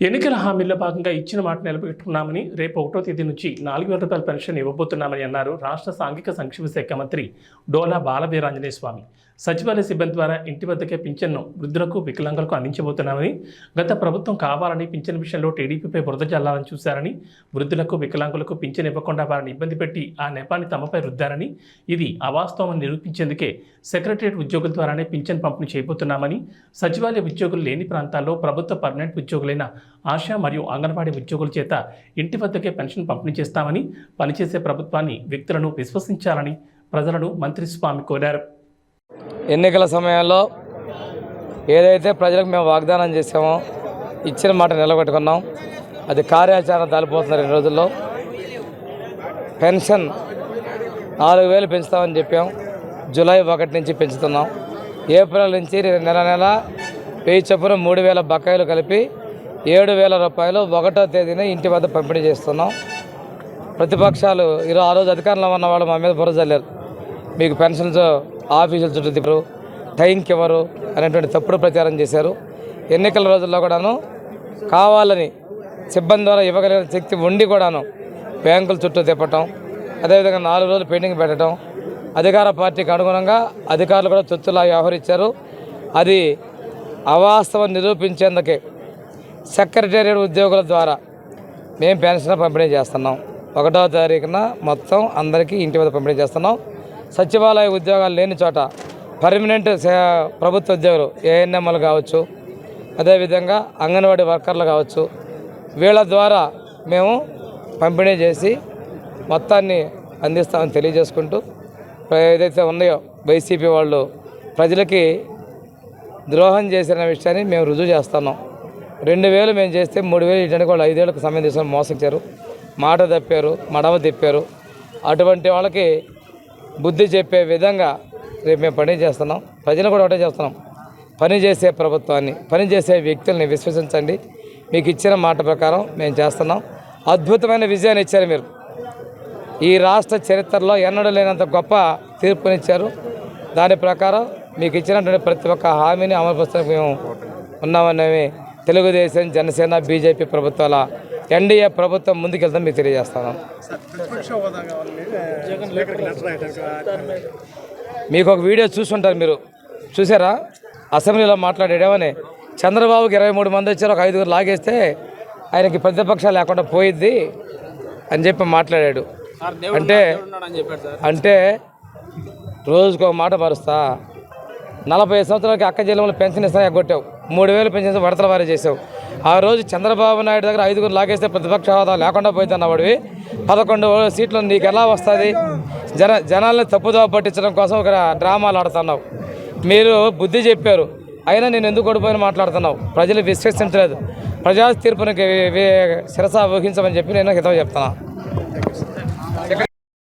ఎన్నికల హామీల్లో భాగంగా ఇచ్చిన మాట నిలబెట్టుకున్నామని రేపు ఒకటో తేదీ నుంచి నాలుగు వేల రూపాయల పెన్షన్ ఇవ్వబోతున్నామని అన్నారు రాష్ట్ర సాంఘిక సంక్షేమ శాఖ మంత్రి డోలా బాలవీరాంజనేయ స్వామి. సచివాలయ సిబ్బంది ద్వారా ఇంటి వద్దకే పింఛన్ను వృద్ధులకు వికలాంగులకు అందించబోతున్నామని గత ప్రభుత్వం కావాలని పింఛన్ విషయంలో టీడీపీపై బురద జల్లాలని చూశారని వృద్ధులకు వికలాంగులకు పింఛన్ ఇవ్వకుండా వారిని ఇబ్బంది పెట్టి ఆ నెపాన్ని తమపై రుద్దారని ఇది అవాస్తవమని నిరూపించేందుకే సెక్రటరియట్ ఉద్యోగుల ద్వారానే పింఛన్ పంపిణీ చేయబోతున్నామని సచివాలయ ఉద్యోగులు లేని ప్రాంతాల్లో ప్రభుత్వ పర్మనెంట్ ఉద్యోగులైన ఆశా మరియు అంగన్వాడీ ఉద్యోగుల చేత ఇంటి వద్దకే పెన్షన్ పంపిణీ చేస్తామని పనిచేసే ప్రభుత్వాన్ని వ్యక్తులను విశ్వసించాలని ప్రజలను మంత్రి స్వామి కోరారు. ఎన్నికల సమయంలో ఏదైతే ప్రజలకు మేము వాగ్దానం చేసామో ఇచ్చిన మాట నిలబెట్టుకున్నాం. అది కార్యాచరణ తలిపోతున్నారు ఈ రోజుల్లో పెన్షన్ నాలుగు వేలు పెంచుతామని చెప్పాం. జూలై ఒకటి నుంచి పెంచుతున్నాం. ఏప్రిల్ నుంచి నెల నెల వెయ్యి చొప్పున మూడు వేల బకాయిలు కలిపి ఏడు వేల రూపాయలు ఒకటో తేదీన ఇంటి వద్ద పంపిణీ చేస్తున్నాం. ప్రతిపక్షాలు ఈరోజు ఆ రోజు అధికారంలో ఉన్న వాళ్ళు మా మీద బుర్ర చల్లారు మీకు పెన్షన్స్ ఆఫీసులు చుట్టూ తిప్పరు. టైంకి ఇవ్వరు అనేటువంటి తప్పుడు ప్రచారం చేశారు. ఎన్నికల రోజుల్లో కూడాను కావాలని సిబ్బంది ద్వారా ఇవ్వగలిగిన శక్తి ఉండి కూడాను బ్యాంకుల చుట్టూ తిప్పటం అదేవిధంగా నాలుగు రోజులు పెండింగ్ పెట్టడం అధికార పార్టీకి అనుగుణంగా అధికారులు కూడా తొత్తులా వ్యవహరించారు. అది అవాస్తవం నిరూపించేందుకే సెక్రటేరియట్ ఉద్యోగుల ద్వారా మేము పెన్షన్ పంపిణీ చేస్తున్నాం. ఒకటో తారీఖున మొత్తం అందరికీ ఇంటి వద్ద పంపిణీ చేస్తున్నాం. సచివాలయ ఉద్యోగాలు లేని చోట పర్మనెంట్ సే- ప్రభుత్వ ఉద్యోగులు ఏఎన్ఎంలు కావచ్చు అదేవిధంగా అంగన్వాడీ వర్కర్లు కావచ్చు వీళ్ళ ద్వారా మేము పంపిణీ చేసి మొత్తాన్ని అందిస్తామని తెలియజేసుకుంటూ ఏదైతే ఉన్నాయో వైసీపీ వాళ్ళు ప్రజలకి ద్రోహం చేసిన విషయాన్ని మేము రుజువు చేస్తున్నాం. రెండు వేలు మేము చేస్తే మూడు వేలు ఇటువంటి వాళ్ళు ఐదేళ్ళకు సమయం తీసుకొని మోసించారు మాట తప్పారు మడవ తిప్పారు. అటువంటి వాళ్ళకి బుద్ధి చెప్పే విధంగా రేపు మేము పని చేస్తున్నాం. ప్రజలు కూడా ఒకటే చేస్తున్నాం. పని చేసే ప్రభుత్వాన్ని పని చేసే వ్యక్తుల్ని విశ్వసించండి. మీకు ఇచ్చిన మాట ప్రకారం మేము చేస్తున్నాం. అద్భుతమైన విజయాన్ని ఇచ్చారు మీరు. ఈ రాష్ట్ర చరిత్రలో ఎన్నడూ లేనంత గొప్ప తీర్పునిచ్చారు దాని ప్రకారం మీకు ఇచ్చినటువంటి ప్రతి ఒక్క హామీని అమలుపరుస్తానికి మేము ఉన్నామనేవి తెలుగుదేశం జనసేన బీజేపీ ప్రభుత్వాల ఎన్డీఏ ప్రభుత్వం ముందుకెళ్తాం మీకు తెలియజేస్తాను. మీకు ఒక వీడియో చూసుంటారు మీరు. చూసారా? అసెంబ్లీలో మాట్లాడేమని చంద్రబాబుకి ఇరవై మూడు మంది వచ్చారు ఒక ఐదుగురు లాగేస్తే ఆయనకి ప్రతిపక్షాలు లేకుండా పోయిద్ది అని చెప్పి మాట్లాడాడు. అంటే అంటే రోజుకు ఒక మాట మారుస్తా? నలభై సంవత్సరాలకి అక్క జిల్లాలో పెన్షన్ ఇస్తా ఎగ్గొట్టావు. మూడు వేలు పెన్షన్ వడతల వారి చేసావు. ఆ రోజు చంద్రబాబు నాయుడు దగ్గర ఐదుగురు లాగేస్తే ప్రతిపక్ష హోదా లేకుండా పోయింది అన్నవాడివి. పదకొండు సీట్లు నీకు ఎలా వస్తుంది? జన జనాల్ని తప్పుదో పట్టించడం కోసం ఒక డ్రామాలు ఆడుతున్నావు. మీరు బుద్ధి చెప్పారు. అయినా నేను ఎందుకు ఓడిపోయిన మాట్లాడుతున్నావు? ప్రజలు విశ్వసించలేదు. ప్రజా తీర్పును శిరస ఊహించమని చెప్పి నేను హితం చెప్తున్నాను